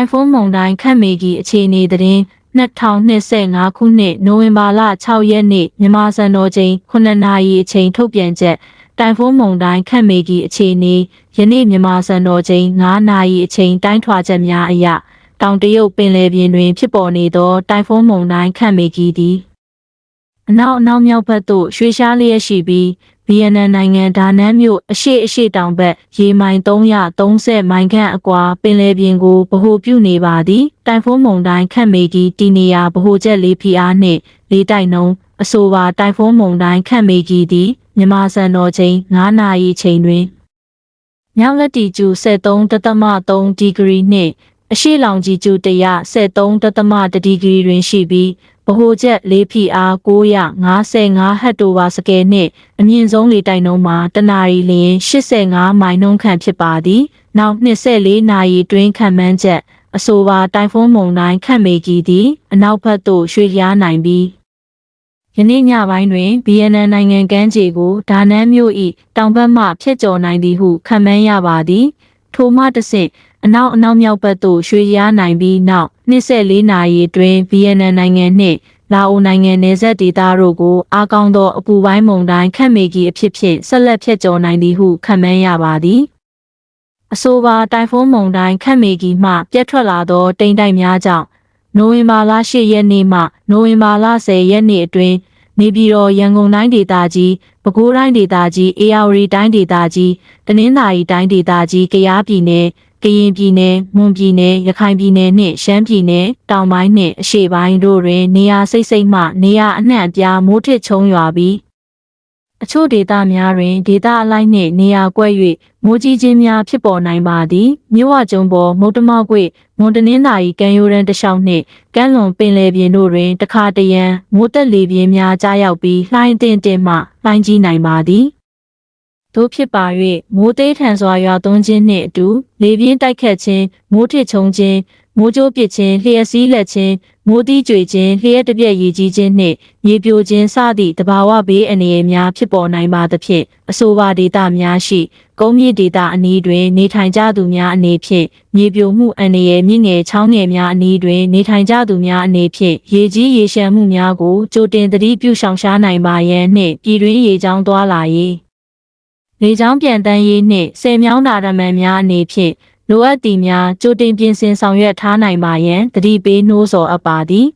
င်ဖွန်းမုန်တိုင်းခန့်မေကြီးအခြေအနေသတင်း2025ခုနှစ်နိုဝင်ဘာလ6ရက်နေ့မြန်မာစံတော်ချိန်9နာရီအချိန်ထုတ်ပြန်ချက်တိုင်ဖွန်းမုန်တိုင်းခန့်မေကြီးအခြေအနေယနေ့မြန်မာစံတော်ချိန်9နာရီအချိန်တိုင်းထွာချက်များအရတောင်တရုတ်ပင်လယ်ပြင်တွင်ဖြစ်ပေါ်နေသောတိုင်ဖွန်းမုန်တိုင်းခန့်မေကြီးသည်အနောက်အနောက်မြောက်ဘက်သို့ရွှေ့ရှားလျက်ရှိပြီး ဗီယက်နမ်နိုင်ငံဒါနန်မြို့အရှေ့အရှေ့တောင်ဘက်ရေမိုင်330မိုင်ခန့်အကွာပင်လယ်ပြင်ကိုဗဟိုပြုနေပါသည်တိုင်ဖွန်းမုန်တိုင်းခန့်မေကြီးတီနေယာဗဟိုချက်လေးဖီအားနှင့်လေးတိုက်နှုံးအဆိုပါတိုင်ဖွန်းမုန်တိုင်းခန့်မေကြီးသည်မြန်မာစံတော်ချိန်9နာရီချိန်တွင်မြောက်လက်တီကျူ73.3ဒီဂရီနှင့်အရှိလောင်ကြီးကျူ173.1ဒီဂရီတွင်ရှိပြီး ဗဟိုချက်၄ PR 955ဟက်တိုဝါစကယ်နှင့်အမြင့်ဆုံးလေတိုက်နှုန်းမှာတနာရီလျင်85မိုင်နှုန်းခန့်ဖြစ်ပါသည်။နောက်24နာရီတွင်ခံမှန်းချက်အဆိုပါတိုင်ဖွန်းမုန်တိုင်းခန့်မေကြီးသည်အနောက်ဘက်သို့ရွှေ့လျားနိုင်ပြီးယနေ့ညပိုင်းတွင် BNN နိုင်ငံကမ်းခြေကိုဒါနန်းမြို့၏တောင်ဘက်မှဖျက်ကျော်နိုင်သည်ဟုခန့်မှန်းရပါသည်။ ထိုမှတစ်ဆင့်အနောက်အနောက်မြောက်ဘက်သို့ရွှေ့လျားနိုင်ပြီးနောက်24နာရီအတွင်း VNN နိုင်ငံနှင့်လာအိုနိုင်ငံနယ်စပ်ဒေသတို့ကိုအားကောင်းသောအပူပိုင်းမုန်တိုင်းခန့်မေကြီးအဖြစ်ဖြင့်ဆက်လက်ဖျက်ကျော်နိုင်သည်ဟုခန့်မှန်းရပါသည်အဆိုပါတိုင်ဖွန်းမုန်တိုင်းခန့်မေကြီးမှပြတ်ထွက်လာသောတိမ်တိုက်များကြောင့်နိုဝင်ဘာလ10ရက်နေ့မှနိုဝင်ဘာလ10ရက်နေ့အတွင်း နေပြည်တော်ရန်ကုန်တိုင်းဒေသကြီးပဲခူးတိုင်းဒေသကြီးအေရဝတီတိုင်းဒေသကြီးတနင်္သာရီတိုင်းဒေသကြီးကယားပြည်နယ်ကရင်ပြည်နယ်၊မွန်ပြည်နယ်၊ရခိုင်ပြည်နယ်နှင့်ရှမ်းပြည်နယ်တောင်ပိုင်းနှင့်အရှေ့ပိုင်းတို့တွင်နေရာစိတ်စိတ်မှနေရာအနှံ့အပြားမိုးထစ်ချုံရွာပြီး အချို့ဒေသများတွင်ဒေသအလိုက်နှင့်နေရာကွက်၍မိုးကြီးခြင်းများဖြစ်ပေါ်နိုင်ပါသည်မြို့ဝကျုံပေါ်မုတ်တမောက်ကွေမွန်တနင်္သာရီကမ်းရိုးတန်းတစ်လျှောက်နှင့်ကမ်းလွန်ပင်လယ်ပြင်တို့တွင်တခါတရံမိုးတက်လေပြင်းများကြားရောက်ပြီးလှိုင်းတင်တင်မှလှိုင်းကြီးနိုင်ပါသည် တို့ဖြစ်ပါ၍မိုးသေးထန်စွာရွာသွန်းခြင်းနှင့်အတူလေပြင်းတိုက်ခတ်ခြင်းမိုးထစ်ချုံခြင်းမိုးကြိုးပစ်ခြင်းလျှက်စီးလက်ခြင်းမိုးတီးကြွေခြင်းလျှက်တပြက်ရည်ကြီးခြင်းနှင့်မြေပြိုခြင်းစသည့်တဘာဝဘေးအန္တရာယ်များဖြစ်ပေါ်နိုင်ပါသဖြင့်အဆိုပါဒေသများရှိကုန်းမြင့်ဒေသအနီးတွင် နေထိုင်ကြသူများအနေဖြင့်မြေပြိုမှုအန္တရာယ်မြင့်ငယ်ချောင်းငယ်များအနီးတွင် နေထိုင်ကြသူများအနေဖြင့်ရေကြီးရေရှမ်းမှုများကိုကြိုတင်သတိပြုရှောင်ရှားနိုင်ပါရန်နှင့်ပြည်တွင်းရေကြောင်းသွားလာရေး လေကြောင်းပြန်တန်းရေးနှင့်ဆယ်မြောင်းတာရမန်များအနေဖြင့်လိုအပ်သည်များကြိုတင်ပြင်ဆင်ဆောင်ရွက်ထားနိုင်ပါရန်တတိပေးနှိုးဆော်အပ်ပါသည်